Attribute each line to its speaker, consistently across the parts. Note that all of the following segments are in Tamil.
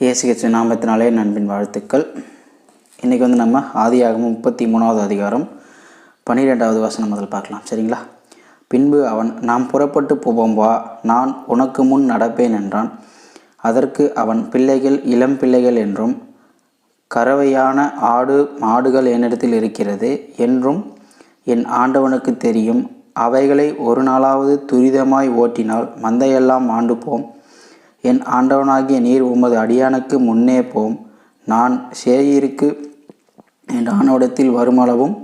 Speaker 1: இயேசு நாமத்தினாலே நண்பின் வாழ்த்துக்கள். இன்றைக்கி வந்து நம்ம ஆதியாகமம் முப்பத்தி மூணாவது அதிகாரம் பன்னிரெண்டாவது வசனம் முதல் பார்க்கலாம். சரிங்களா? பின்பு அவன் நாம் புறப்பட்டு போவோம் வா நான் உனக்கு முன் நடப்பேன் என்றான். அதற்கு அவன் பிள்ளைகள் இளம் பிள்ளைகள் என்றும் கறவையான ஆடு மாடுகள் என்னிடத்தில் இருக்கிறது என்றும் என் ஆண்டவனுக்கு தெரியும் அவைகளை ஒரு நாளாவது துரிதமாய் ஓட்டினால் மந்தையெல்லாம் ஆண்டு போம் என் ஆண்டவனாகிய நீர் உமது அடியானுக்கு முன்னே போம். நான் சேயிருக்கு என் ஆணவடத்தில் வருமளவும்.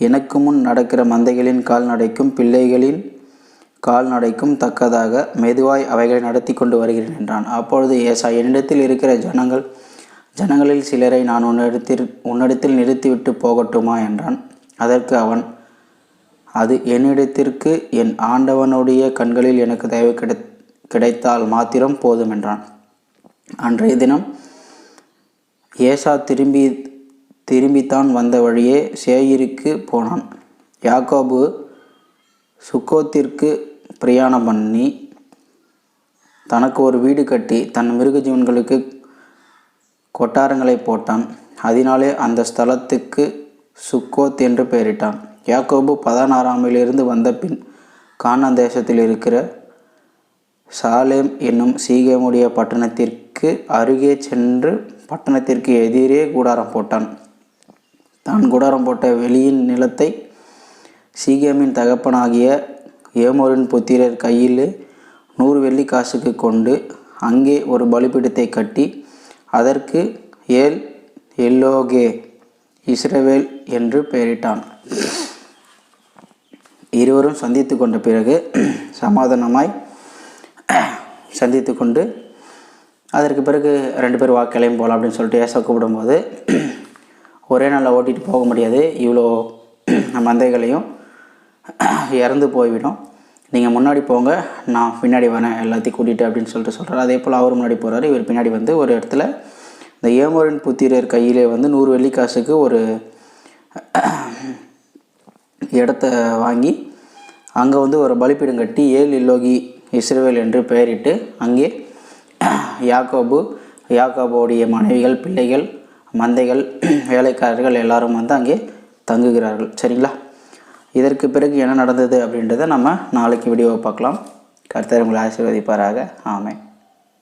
Speaker 1: எனக்கு முன் நடக்கிற மந்தைகளின் கால்நடைக்கும் பிள்ளைகளின் கால்நடைக்கும் தக்கதாக மெதுவாய் அவைகளை நடத்தி கொண்டு வருகிறேன் என்றான். அப்பொழுது ஏசா என்னிடத்தில் இருக்கிற ஜனங்கள் ஜனங்களில் சிலரை நான் உன்னிடத்தில் உன்னிடத்தில் நிறுத்திவிட்டு போகட்டுமா என்றான். அதற்கு அவன் அது என்னிடத்திற்கு என் ஆண்டவனுடைய கண்களில் எனக்கு தயவு கிடை கிடைத்தால் மாத்திரம் போதும் என்றான். அன்றைய தினம் ஏசா திரும்பி திரும்பித்தான் வந்த வழியே சேயிருக்கு போனான். யாக்கோபு சுக்கோத்திற்கு பிரயாணம் பண்ணி தனக்கு ஒரு வீடு கட்டி தன் மிருக ஜீவன்களுக்கு கொட்டாரங்களை போட்டான். அதனாலே அந்த ஸ்தலத்துக்கு சுக்கோத் என்று பெயரிட்டான். யாக்கோபு பதினாறாமிலிருந்து வந்த பின் கானா தேசத்தில் இருக்கிற சாலேம் என்னும் சீகேமுடைய பட்டணத்திற்கு அருகே சென்று பட்டணத்திற்கு எதிரே கூடாரம் போட்டான். தான் கூடாரம் போட்ட வெளியின் நிலத்தை சீகேமின் தகப்பனாகிய ஏமோரின் புத்திரர் கையில் நூறு வெள்ளி காசுக்கு கொண்டு அங்கே ஒரு பலிபீடத்தை கட்டி அதற்கு ஏல் எல்லோகே இஸ்ரவேல் என்று பெயரிட்டான். இருவரும் சந்தித்து கொண்ட பிறகு சமாதானமாய் சந்தித்து கொண்டு அதற்கு பிறகு ரெண்டு பேர் வாக்கிலையும் போகலாம் அப்படின்னு சொல்லிட்டு ஏச கூப்பிடும்போது ஒரே நாளில் ஓட்டிகிட்டு போக முடியாது. இவ்வளோ மந்தைகளையும் இறந்து போய்விடும். நீங்கள் முன்னாடி போங்க நான் பின்னாடி வரேன் எல்லாத்தையும் கூட்டிகிட்டு அப்படின்னு சொல்லிட்டு சொல்கிறார் அதே போல் அவர் முன்னாடி போகிறாரு இவர் பின்னாடி வந்து ஒரு இடத்துல இந்த ஏமோரின் புத்திரர் கையிலே வந்து நூறு வெள்ளிக்காசுக்கு ஒரு இடத்த வாங்கி அங்கே வந்து ஒரு பலிப்பீடம் கட்டி ஏல் இல்லோகி இஸ்ரேவேல் என்று பெயரிட்டு அங்கே யாக்கோபு யாக்கோபுடைய மனைவிகள் பிள்ளைகள் மந்தைகள் வேலைக்காரர்கள் எல்லாரும் வந்து அங்கே தங்குகிறார்கள். சரிங்களா? இதற்கு பிறகு என்ன நடந்தது அப்படின்றத நம்ம நாளைக்கு வீடியோவை பார்க்கலாம். கர்த்தர் உங்களை ஆசீர்வதிப்பாராக. ஆமை